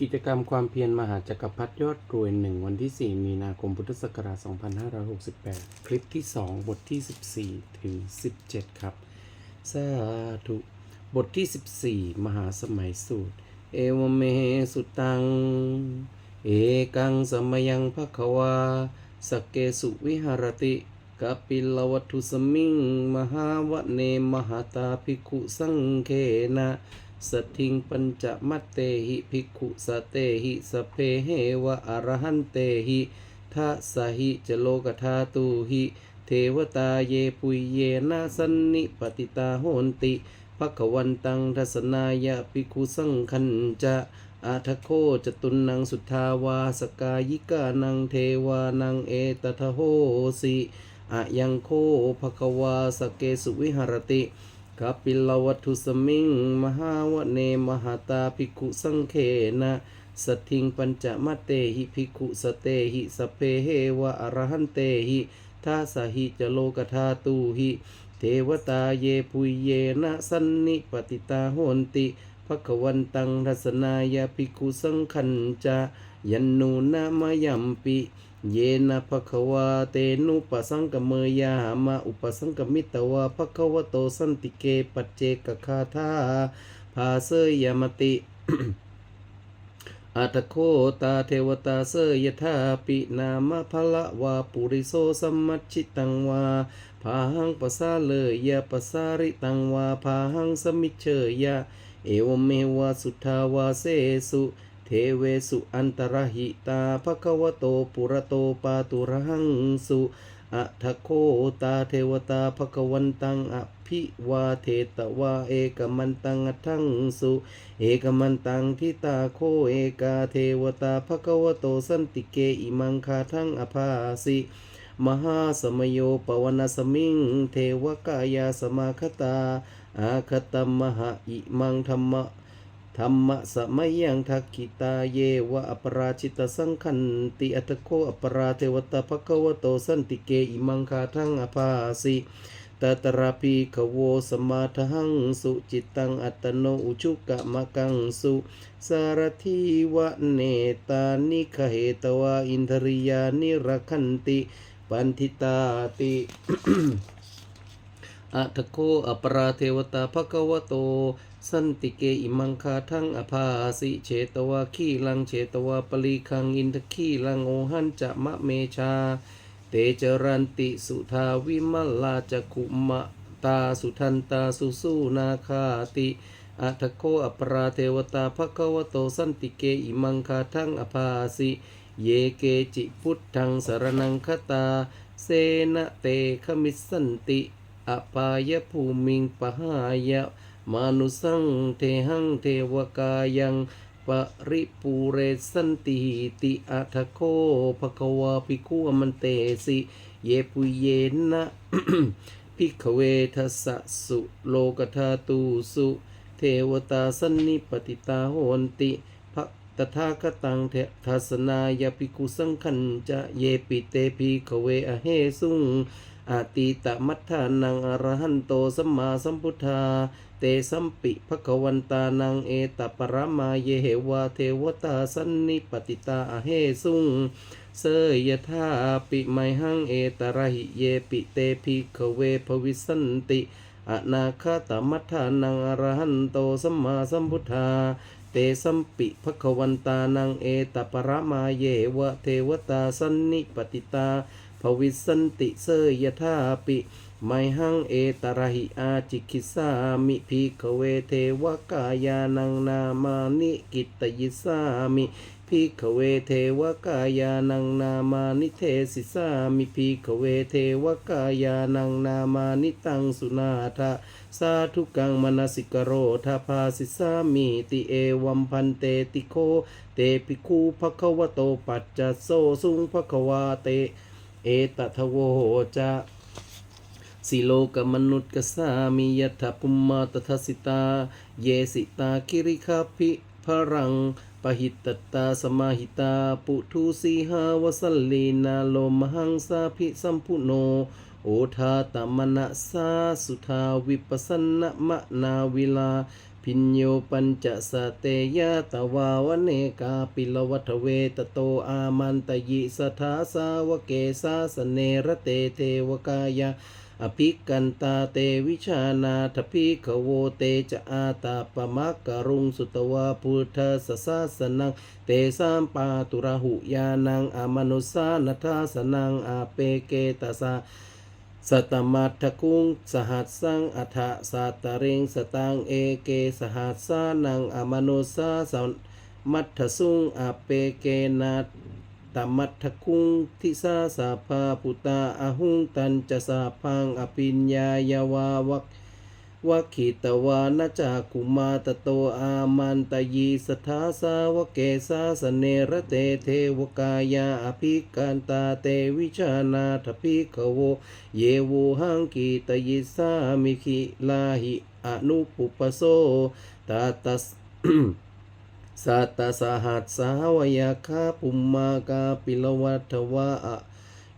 กิจกรรมความเพียรมหาจักรพรรดิยอดรวยหนึ่งวันที่ 4 มีนาคมพุทธศักราช 2568 คลิปที่ 2 บทที่ 14 ถึง 17 ครับ สาธุ บทที่ 14 มหาสมัยสูตร เอวเมสุตัง เอกังสมยังภควา สเกสุวิหารติกปิลวัตุสมิง มหาวะเนมหาตาภิกขุสังเคนะ สทิงปัญจมัตเตหิภิกขุสเตหิสเพเหวะอรหันเตหิทัสหิจโลกธาตุหิเทวตาเยปุยเยนะสันนิปติตาโหนติภควันตังทัสนายะภิกขุสังคันจะอาทโคจตุนังสุทธาวาสกายิกานังเทวานังเอตทะโหสิอะยังโคภควาสเกสุวิหรติ กาปิลวัตถุสมิง มหาวเนมหาตาภิกขุสังเคนะสทิงปัญจมเตหิภิกขุสเตหิสเพเหวะอรหันเตหิทัสหิจโลกธาตุหิ เทวตาเยปุยเยนะสันนิปติตาโหนติภควันตังทัสนายาภิกขุสังคันจะยันนูนามยัมปิ เยนะภควาเตนุปสังกเมยาหามาอุปสังกมิตวาภควโตสันติเกปัจเจกคาธาภาเสยยมติอัตโคตาเทวตาเสยยธาปินามะพละวาปุริโสสัมมัชชิตังวาพาหังปะสาเลยยะปะสาริตังวาพาหังสมิเชยะ เอวเมวะสุทธาวาเสสุ เทเวสุอันตรหิตาภควโตปุระโตปาตุระหังสุอัทโคตาเทวตาภควันตังอภิวาเทตวาเอกมันตังอัตถังสุ เอกมันตังทิตาโคเอกาเทวตาภควโตสันติเกอิมังคาทังอภาสิมหาสมโยปวนสมิง เทวกายาสมาคตาอาคตมหะอิมังธรรมะ ธรรมะสมัยยังทักขิตาเยวะอปราชิตสังคันติอัตโคอปราเทวตาภควโตสันติเกอิมังคาทังอภาสิตตราปีขโวสมาทังสุจิตังอัตโนอุชุกะมะกังสุสารทีวะเนตานิคเหตวาอินทริยานิรคันติปันทิตาติอัตโคอปราเทวตาภควโต สันติเกอิมังคาทั้งอภาสิเฉตวาขีลังเฉตวาปลีคังอินทขีลังโอหันจะมะเมชา เตจรันติสุทาวิมลลาจกุมะตาสุทันตาสุสูนาคาติอัตโคอปราเทวตาภควโตสันติเกอิมังคาทั้งอภาสิเยเกจิพุทธังสารนังคตา เสนเตขมิสสันติ อปายภูมิงปหายะ มานุสังเทหังเทวกายังปริปูเรสันติติอัทโคภควาภิกุอมันเตสิ เยปุเยนะพิกเวทัสสะสุโลกธาตูสุ เทวตาสันนิปติตาโหนติภะตถาคตังเททัสนายภิกุสังคันจะเยปิเตภิกเวอเหสุงอาติตมัฏฐานังอรหันโตสัมมาสัมพุทธา เตสัมปิภควันตานังเอตปรมาเยเหวาเทวตาสันนิปติตาอเหสุงเสยยธาปิไมหังเอตระหิเยปิเตภิกเวภวิสันติอนาคตมัฏฐานังอรหันโตสัมมาสัมพุทธา เตสัมปิภควันตานังเอตปรมาเยวะเทวตาสันนิปติตาภวิสันติเสยยธาปิ ไมหังเอตระหิอาจิคิสามิภิกเวเทวกายานังนามานิกิตยิสามิภิกเวเทวกายานังนามานิเทสิสามิภิกเวเทวกายานังนามานิตังสุนาทะสาธุกังมนสิกโรทาภาสิสามิติเอวัมพันเตติโค เตปิคูภควโตปัจจโสสุงภควาเต เอตทโวจะ สิโลกมนุษย์กสามิยถาปุมมาตถสิตา เยสิตาคิริคาภิพรังปหิตตาสมาหิตา ปุทุสีหาวสัลลีนาโลมหังสาภิสัมพุโน โอทาตมนะสาสุทาวิปัสนะมะนาวิลา พิญโยปัญจสเตยะตวาวเนกาปิลวัฏเวตโตอามันตยิสทาสาวเกสาสเนรเตเทวกายา อภิกันตาเตวิชานาทพิขโวเตจะอาตาปมักกรุงสุตวาพุทธสสาสนังเตสามปาตุระหุยานังอามนุสานัทาสนังอาเปเกตสาสตมัตถคุงสหัสสังอัฏฐสัตตเริงสตังเอเกสหัสสานังอามนุสาสมัทถสุงอาเปเกนา ตมัตถคุงทิสาสาภาปุตาอาหุงตันจะสาพังอภิญญายาวาวักวัคขิตวานาจากุมาตโตอามันตยีสทาสาวเกสาสเนระเตเทวกายาอภิกันตาเตวิชานาทพิขโว เยโวหังกีตยิสามิขิลาหิอนุปุปโสตาตัส สัตตสหัสสาวยาคาปุมมากาปิลวัตวะ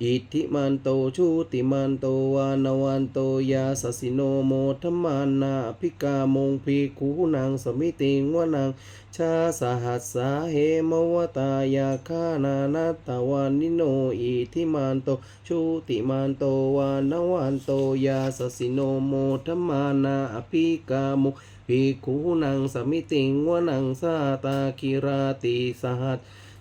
อิทธิมันโตชุติมันโตวานวันโตยาสสิโนโมธรรมานาภิกามงพีคูนางสมิติงวนังชาสหัสสาเหมวตายาคานานาตวานิโนอิทิมันโตชุติมันโตวานวันโตยาสสิโนโมธรรมานาภิกามงพีคูนางสมิติงวนังสาตาคิราติสหัส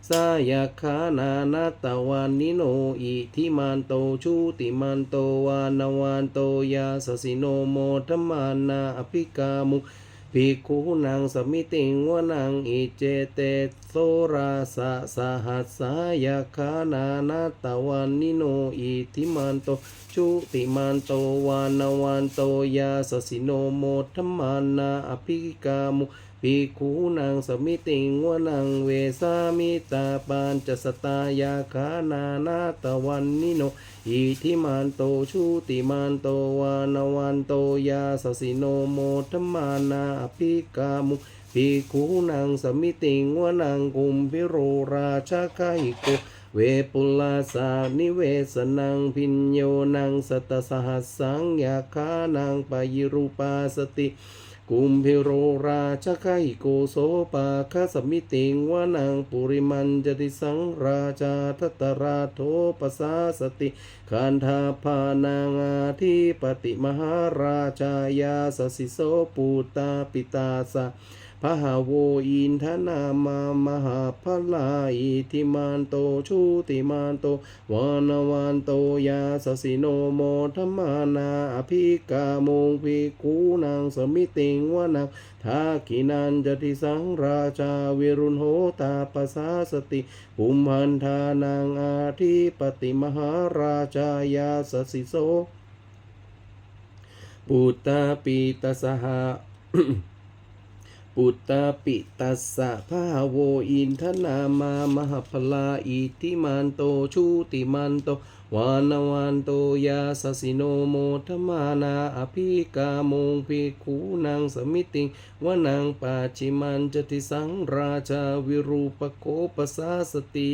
สายคานานาตวานิโนอิทิมันโตชุติมันโตวานวันโตยาสสิโนโมธมานาอภิกามุภิกขุนางสมิติงวนังอิเจเตโสราสะสหัสสายคานานาตวานิโนอิทิมันโตชุติมันโตวานวันโตยาสสิโนโมธมานาอภิกามุ ภิกขุนางสมิติงวนังเวสามิตาปานจะสตายาคานานาตวันนิโนอิทิมันโตชุติมันโตวานวันโตยาสสิโนโมธมานาอภิกามุภิกขุนางสมิติงวนังกุมพิโรราชาคาหิโกเวปุลาสานิเวสนังพิญโยนังสตสหัสสังยาคานังปยิรูปาสติ กุมพิโรราชไคโกโสปาคสมิติงวานังปุริมันจติสังราชาทัตตราโทปสาสติคันธาพานางาธิปติมหาราชายาสสิโสปูตาปิตาสะ พหาโวอินทนามามหาพลาอิทิมันโตชุติมันโตวานวันโตยาสสิโนโมธรรมานาอภิกามงภิกขุนางสมิติงวนังทากินันจติสังราชาวิรุณโหตาปสาสติภุมหันธานางอาทิปติมหาราชายาสสิโสปุตตาปีตสหะ อุตตปิตัสสะภาโวอินทนามามหพลาอิติมันโตชูติมันโตวานวันโตยาสสิโนโมธมานาอภิกามงภิคูนางสมิติงวนังปาชิมันจติสังราชาวิรูปโกปสาสติ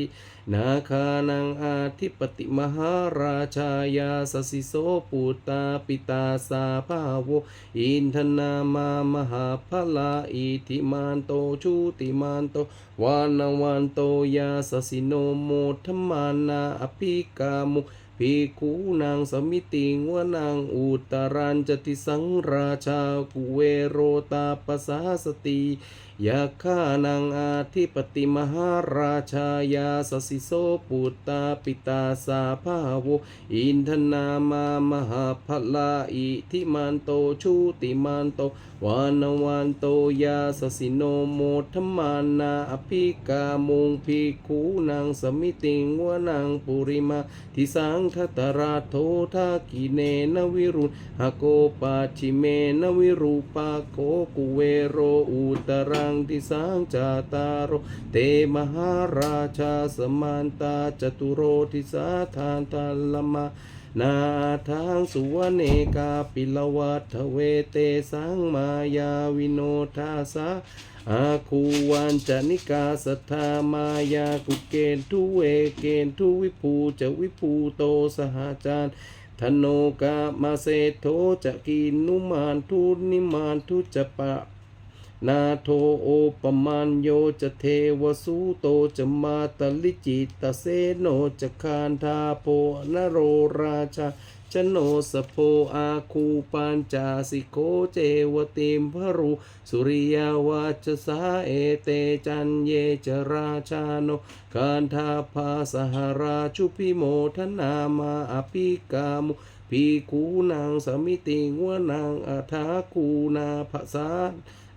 นาคานังอาทิปติมหาราชายาสสิโสปุตตาปิตาสาภาโวอินทนามามหาพลาอิทิมานโตชุติมานโตวานวันโตยาสสิโนโมธรรมานาอภิกามุภิกขุนางสมิติงวนางอุตรันจติสังราชากุเวโรตาปสาสติ ยาคานังอาทิปติมหาราชายาสสิโสปุตตาปิตาสาภาโวอินทนามามหาพลาอิทิมันโตชุติมันโตวานวันโตยาสสิโนโมธมานาอภิกามงภิกขุนางสมิติงวนังปุริมาทิสังทัตราโททากิเนนวิรุณหโกปาชิเมนวิรูปาโกกุเวโรอุตรังทิสังจาตารโรเตมหาราชาสมานตาจตุโรทิสาทานตัลลมานาทางสุวเนกาปิลวัฏเวเตสังมายาวิโนทาสาอาคูวันจนิกาสัทธามายากุเกณทุเวเกณทุวิภูจะวิภูโตสหจารธโนกามาเศโทจะกินุมานทุนิมานทุจะปะ นาโทโอปมาณโยจะเทวสุโตจะมาตลิจิตเสโนจะคานทาโพนโรราชาชโนสโพอาคูปัญจาสิโกเจวติมพรู สุริยาวาจสาเอเตจันเยจราชาโนคันทาภาสหราชุพิโมทนามาอภิกามุพีคูนางสมิติงวนางอัฐาคูนาภาษา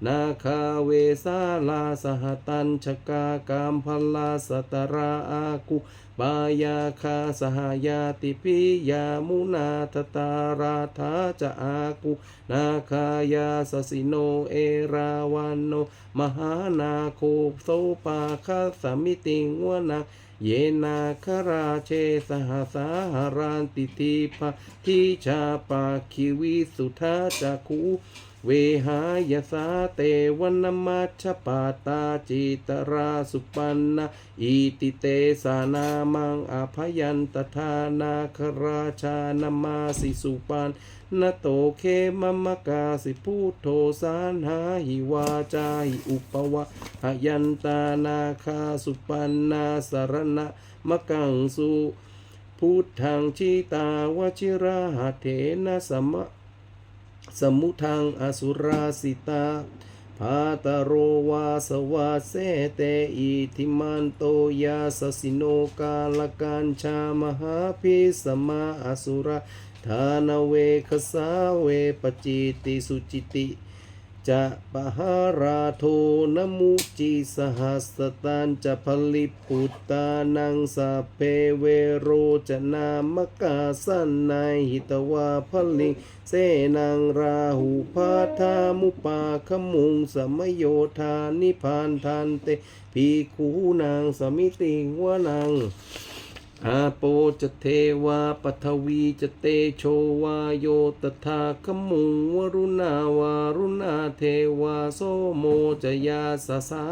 นาคาเวสาลาสหตัญชกากามพลาสตราอากุปายาคาสหายาติปิยามุนาทตาราธาจะอากุนาคายาสสิโนเอราวันโนมหานาโคโสปาคาสมิติงวนาเยนาคราเชสหสาหารานติทีพะทิชาปาคิวิสุทาจักคู เวหายสาเตวันมัชปาตาจิตราสุปันนะอิติเตสานามังอภยันตทานาคราชานามาสิสุปันนโตเคมมกาสิพุทโธสานหาหิวาจาหิอุปวะหยันตานาคาสุปันนาสารณะมะกังสุพุทธังชิตาวชิราหเถนะสมะ สมุทังอสุราสิตาพาตโรวาสวาเสเตอิทิมันโตยาสสิโนกาลกันชามหาพิสมาอสุราธานเวคสาเวปจิติสุจิติ จะปหาราโทนมุจิสหัสตันจะผลิปุตตานังสพเพเวโรจะนามกาสันนายหิตวาพลิงเสนังราหูพาธามุปาขมุงสมโยธานิพานทันเตพีคูนางสมิติวนัง อาโปจะเทวาปทวีจะเตโชวาโยตถาคมุงวรุณาวารุณาเทวาโสโมจะยาสสา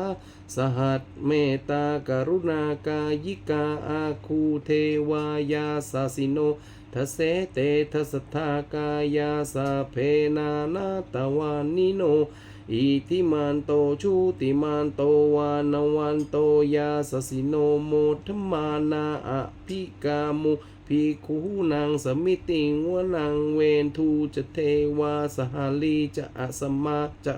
สหัสเมตาการุณากายิกาอาคูเทวายาสาสิโนทเสเตทสทากายาสาเพนานาตวานิโน อิทิมันโตชุติมันโตวานวันโตยาสสิโนโมทมานาอภิกามุภิกขุนางสมิติงวนางเวนทูจะเทวาสหาลีจะอสมาจะ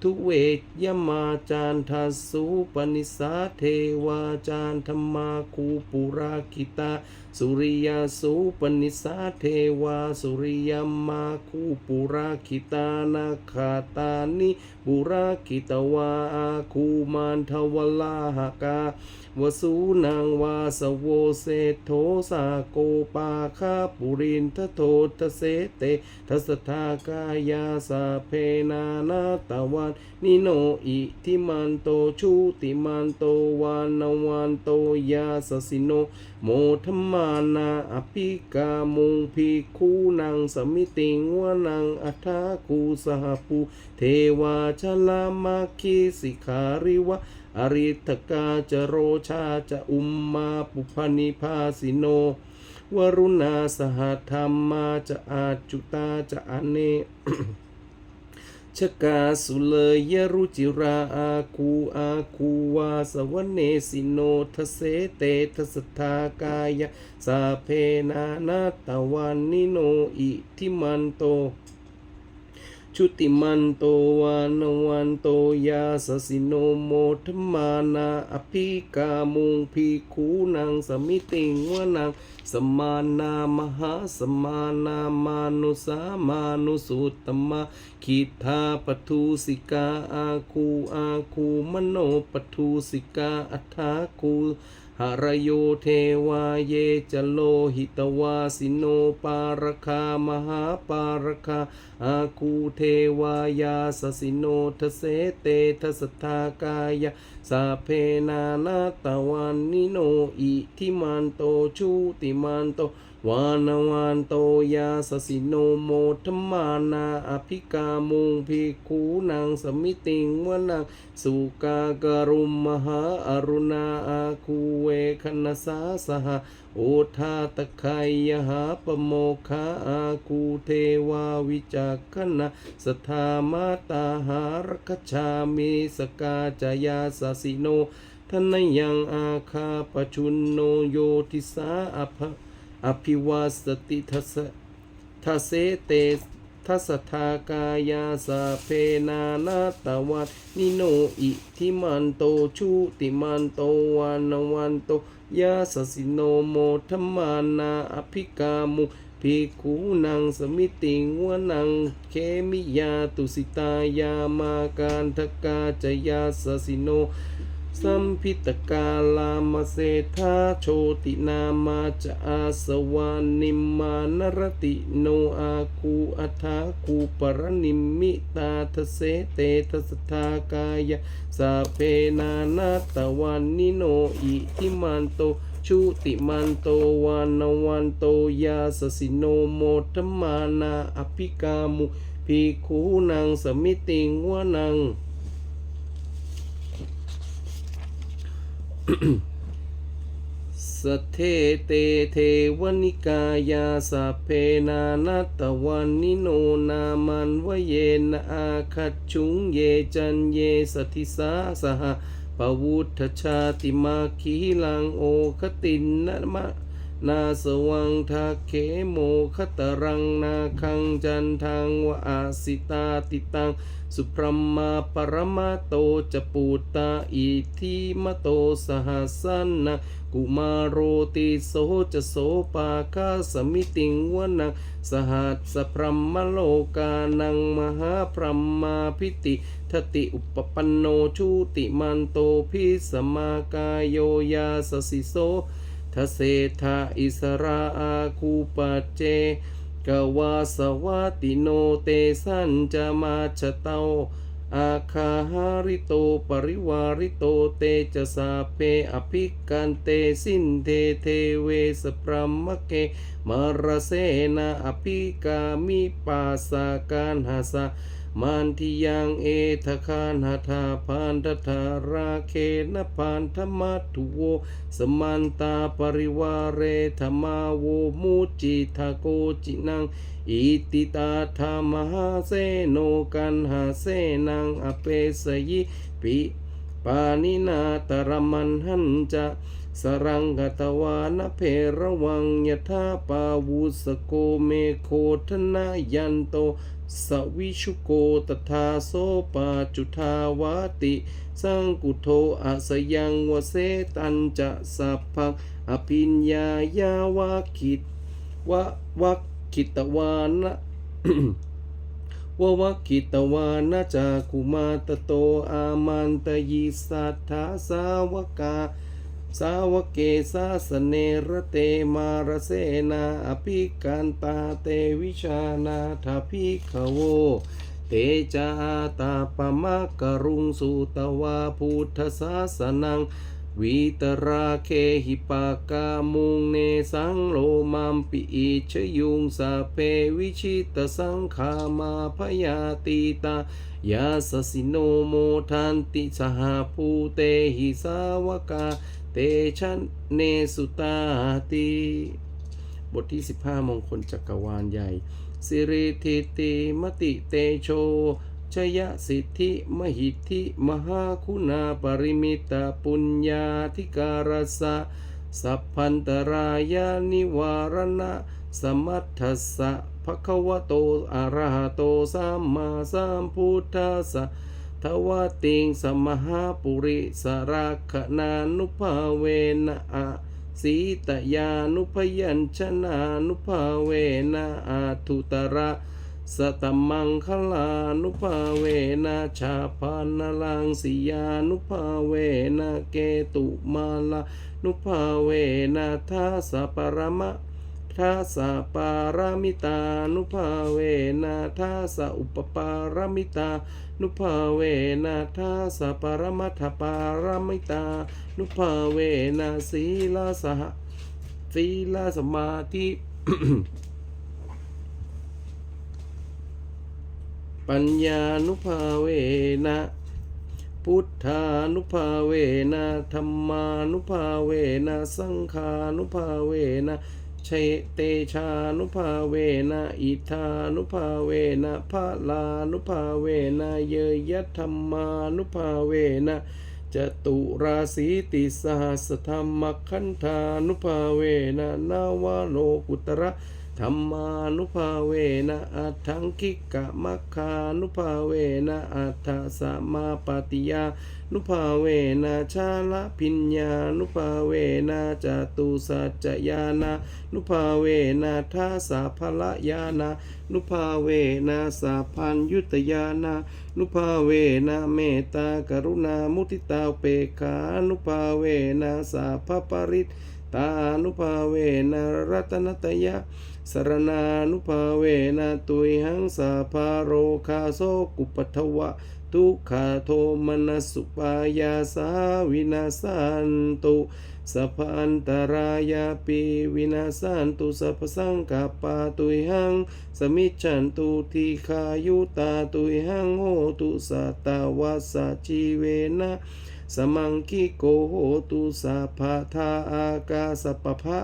ทุเวกยมาจารทัสสุปนิสาเทวาจารธรรมาคูปุราคิตา สุริยสุปนิสาเทวา สุริยมาคูปุราคิตานาคาตานิบุราคิตวาอาคูมานทวลาหกาวสูนางวาสโวเศโทสาโกปาคาปุรินทโททเสเตทัสทากายาสาเพนานาตะวันนิโนอิทิมันโตชุติมันโตวานวันโตยาสสิโน โมทมานาอภิกามุงพีคูนางสมิติงวนังอัฐาคูสหปูเทวาชลามาคีสิขาริวะอริทกาจโรชาจะอุมมาปุพนิพาสิโน วรุณาสหธรรมาจะอาจุตาจะอเน ชกาสุเลยรุจิราอาคูอาคูวาสวเนสิโนทเสเตทสทากายะสาเพนานาตะวันนิโนอิทิมันโต ชุติมันโตวานวันโตยาสสิโนโมทมานาอภิกามุงพีคูนางสมิติงวนังสมานามหาสมานามานุสามานุสุตตมะคิทาปทุสิกาอาคูอาคูมโนปทุสิกาอัฏฐาคู หรโยเทวาเยจโลหิตวาสิโนปารคามหาปารคาอาคูเทวายาสสิโนทเสเตทสทากายาสาเพนานาตวันนิโนอิทิมันโตชูติมันโต วานวันโตยาสสิโนโมธมานาอภิกามุงภิกขูนางสมิติงวนังสุกากรุมมหาอรุณาอาคูเวคณสาสหโอทาตะไคยหาปโมคาอาคูเทวาวิจักขณะสทามาตาหารคชามิสกาจายาสสิโนทนยังอาคาปชุนโนโยติสาอภะ อภิวาสติทัสทัสเสเตทัสทากายาสาเพนานาตวัตนิโนอิทิมันโตชุติมันโตวานวันโตยาสสิโนโมธรรมานาอภิกามุภิกขุนังสมิติงวนังเคมิยาตุสิตายามาการทกาจยาสสิโน สัมพิตกาลามเศธาโชตินามาจะอาสวานิมานรติโนอาคูอัฐาคูปรนิมมิตาทเสเตทสทากายะสาเพนานาตวันนิโนอิทิมันโตชุติมันโตวานวันโตยาสสิโนโมทมานาอภิกามุภิกขุนังสมิติงวนัง สเทเตเทวนิกายาสเพนานัตวันนิโนนามันวเยนะอาคัจุงเยจันเยสติสาสหปวุฒชาติมาคีลังโอคตินนะมะ นาสวังทาเขโมคตรังนาคังจันทังวะอาสิตาติตัง สุพรหมาปรมาโตจะปูตาอิทิมโตสหัสันนะกุมารโรติโสจะโสปาคาสมิติงวนังสหัสสพรหมโลกานังมหาพรหมาพิติทติอุปปันโนชุติมันโตพิสมากายโยยาสสิโส ทเศธาอิสราอาคูปัจเจกวาสวัติโนเตสันจะมาชะเตาอาคาหาริโตปริวาริโตเตจะสาเพอภิกันเตสินเทเทเวสพรหมเกมารเสนาอภิกามิปาสาการหาสา มันทิยังเอทคานหาทาพานทธาราเคนพานธรรมัตุโว สมันตาปริวาเรธรรมาโวมุจิทาโกจินัง อิติตาธรรมหาเสโนกันหาเสนังอเปสยิปิปานินาตรมันหันจะสรังกตวานเพระวังยถาปาวุสโกเมโคทนายันโต สวิชุโกตถาโสปาจุทาวาติ สังกุโทอาสยังวเสตันจะสัพพังอภิญญายาวาคิตวะวักคิตวานะวะวักคิตวานะจากุมาตโตอามันตยิสัทธาสาวกา สาวกเกสาสเนระเตมารเสนาอภิกันตาเตวิชานาทาภิกขโว เตจาตาปมะกรุงสุตวาพุทธศาสนัง วิตราเคหิปากามุงเนสังโลมัมปิอิชยุงสาเพวิชิตสังขามาพยาติตายาสสิโนโมทันติสหภูเตหิสาวกา เตชันเนสุตาติบทที่ 15 มงคลจักรวาลใหญ่ สิริทิติมติเตโชชยสิทธิมหิทธิมหาคุณาปริมิตาปุญญาธิการสะสัพพันตรายานิวารณะ สมัทธัสสะภะคะวะโตอะระหะโตสัมมาสัมพุทธัสสะ ทวติงสมหาปุริสราคนานุภาเวนะอะสีตยานุพยัญชนานุภาเวนะอาทุตระสตมังคลานุภาเวนะชาพานลังสิยานุภาเวนะเกตุมาลานุภาเวนะทัสสะปรมะ ทัสสะปารามิตานุภาเวนะทัสสะอุปปารามิตา นุภาเวนะทัสสะปรมัตถปารามิตา นุภาเวนะสีลาสหสีลาสมาธิปัญญานุภาเวนะพุทธานุภาเวนะธรรมานุภาเวนะสังฆานุภาเวนะ เชเตชานุภาเวนะอิทานุภาเวนะพะลานุภาเวนะเยยธรรมานุภาเวนะจตุราศีติสหัสธรรมคันธานุภาเวนะนาวาโลกุตระ ธรรมานุภาเวนะอัตถังคิกะมัคคานุภาเวนะอัตถสมาปฏิยานุภาเวนะชาละพิญญานุภาเวนะจตุสัจจยานานุภาเวนะทาสาภละยานานุภาเวนะสาพันยุตยานานุภาเวนะเมตตากรุณามุทิตาเปกขานุภาเวนะสาภปริตตานุภาเวนะรัตนตยะ สรณานุภาเวนะตุยหังสาภาโรคาโซกุปทวะ ทุกขาโทมนัสุปายาสาวินาสันตุสัพพันตรายาปีวินาสันตุสัพสังกาปาตุยหัง สมิจฉันตุทีขายุตาตุยหังโหตุสัตตาวาสาชีเวนะสมังคิโกโหตุสัพพะทาอากาสปปะ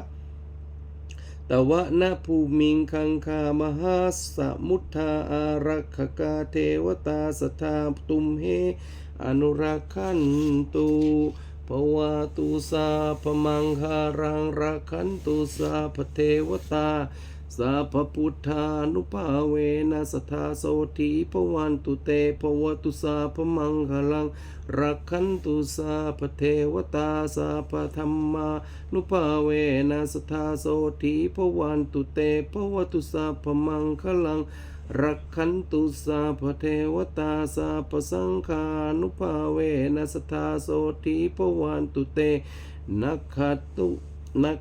ตวะนะภูมิงคังคามหาสมุทธาอารักขกาเทวตาสทาตุมเหอนุรักขันตุภวาตุสาพมังคารังรักขันตุสาพเทวตา สาพพุทธานุภาเวนะสทธาโสธีพวันตุเตภวตุสาพมังคลัง รักขันตุสาพเทวตาสาพธรรมานุภาเวนะสทธาโสธีพวันตุเตภวตุสาพมังคลังรักขันตุสาพเทวตาสาพสังฆานุภาเวนะสทธาโสธีพวันตุเตนักขตุนัก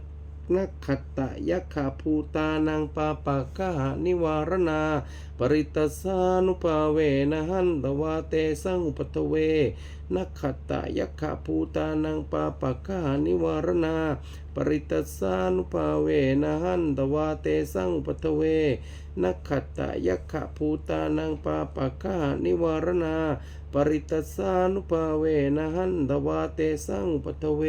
นักขัตตะยักขาภูตานังปาปากกหานิวารณา ปริตสานุภาเวนะหันตวาเตสังอุปทเว นักขัตตะยักขาภูตานังปาปากกหานิวารณา ปริตสานุภาเวนะหันตวาเตสังอุปทเว นักขัตตะยักขาภูตานังปาปากกหานิวารณา ปริตสานุภาเวนะหันตวาเตสังอุปทเว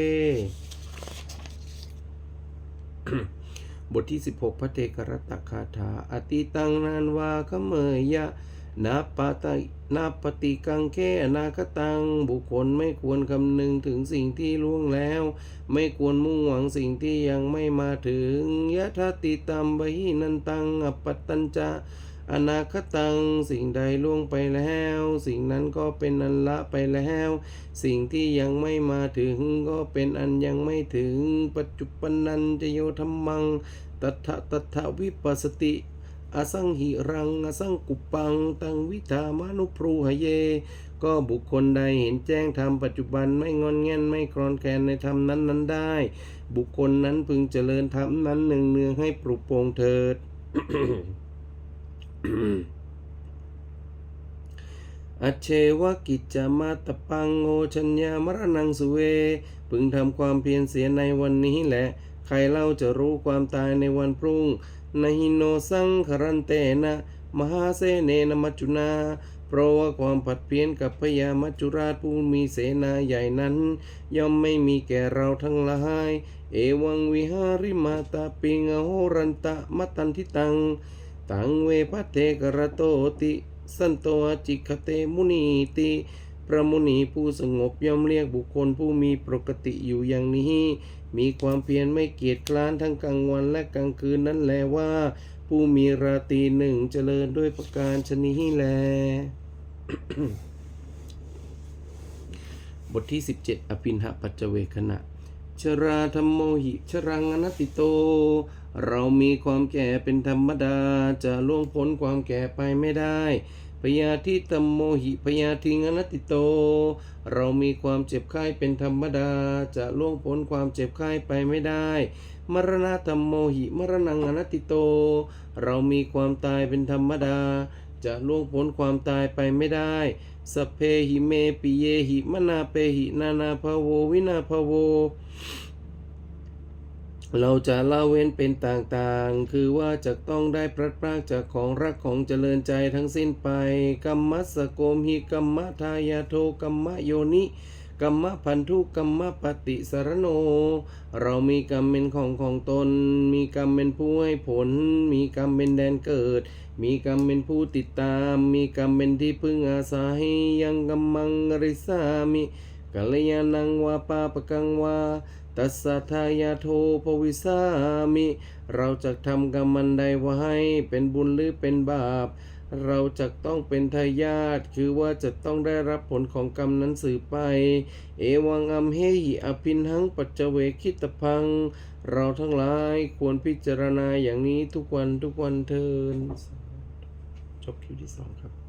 บทที่ 16 พระเทกรตคาถา อติตังนานวาขเมยยะนาปาตนาปฏิกังแค่นาคตัง บุคคลไม่ควรคำนึงถึงสิ่งที่ล่วงแล้ว ไม่ควรมุ่งหวังสิ่งที่ยังไม่มาถึงยะทติตัมบหินันตังอปปตตัญจะ อนาคตังสิ่งใดล่วงไปแล้ว สิ่งนั้นก็เป็นอันละไปแล้ว สิ่งที่ยังไม่มาถึงก็เป็นอันยังไม่ถึง ปัจจุปนันจะโยธรรมังตัทะตัทะวิปัสสติอสังหิรังอสังกุปัง ตังวิธามานุพรูหเย ก็บุคคลใดเห็นแจ้งธรรมปัจจุบันไม่งอนแง่นไม่คลอนแคลนในธรรมนั้นนั้นได้ บุคคลนั้นพึงเจริญธรรมนั้นเนืองเนืองให้ปลุกโปรงเถิด อัจเชวกิจจามาตปังโอชัญญามรณังสุเว พึงทำความเพียรเสียในวันนี้แหละ ใครเล่าจะรู้ความตายในวันพรุ่งนหิโนสังครันเตนะ มหาเสเนนมัจจุนา เพราะว่าความผัดเพี้ยนกับพญามัจจุราชผู้มีเสนาใหญ่นั้น ย่อมไม่มีแก่เราทั้งหลาย เอวังวิหาริมาตาปิงโหรันตะมัตันทิตัง ตังเวพัทเทกระโตติสันโตจิกขเตมุนีติพระมุนีผู้สงบย่อมเรียกบุคคลผู้มีปกติอยู่อย่างนี้ มีความเพียรไม่เกียจคร้านทั้งกลางวันและกลางคืนนั่นแลว่า ผู้มีราตรีหนึ่งเจริญด้วยประการชนีแล บทที่ 17 อภินหปัจจเวคณะ ชราธรรมโมหิ ชรังอนัตติโต เรามีความแก่เป็นธรรมดา จะล่วงพ้นความแก่ไปไม่ได้พยาธิตัมโมหิพยาธิงอนตติโต เรามีความเจ็บไข้เป็นธรรมดา จะล่วงพ้นความเจ็บไข้ไปไม่ได้ มรณะธรรมโมหิมรณังอนตติโต เรามีความตายเป็นธรรมดา จะล่วงพ้นความตายไปไม่ได้สเพหิเมปิเยหิมนาเปหินานาภาโววินาภาโว เราจะละเว้นเป็นต่างๆ คือว่าจะต้องได้พลัดพรากจากของรักของเจริญใจทั้งสิ้นไปกัมมัสโกมหิกัมมะทายาโทกัมมะโยนิกัมมะพันธุกัมมะปฏิสารโน เรามีกรรมเป็นของของตน มีกรรมเป็นผู้ให้ผล มีกรรมเป็นแดนเกิด มีกรรมเป็นผู้ติดตาม มีกรรมเป็นที่พึ่งอาศัยยังกัมมังริสามิกัลยาณังวาปาปกังวา ตัสสะทายาโทปวิสามิ เราจะทำกรรมมันใดไว้ เป็นบุญหรือเป็นบาป เราจะต้องเป็นทายาทคือว่าจะต้องได้รับผลของกรรมนั้นสืบไป เอวังอัมเฮหิอภินหังปัจเจเวคิตพัง เราทั้งหลายควรพิจารณาอย่างนี้ทุกวันทุกวันเทินจบคิวที่สองครับ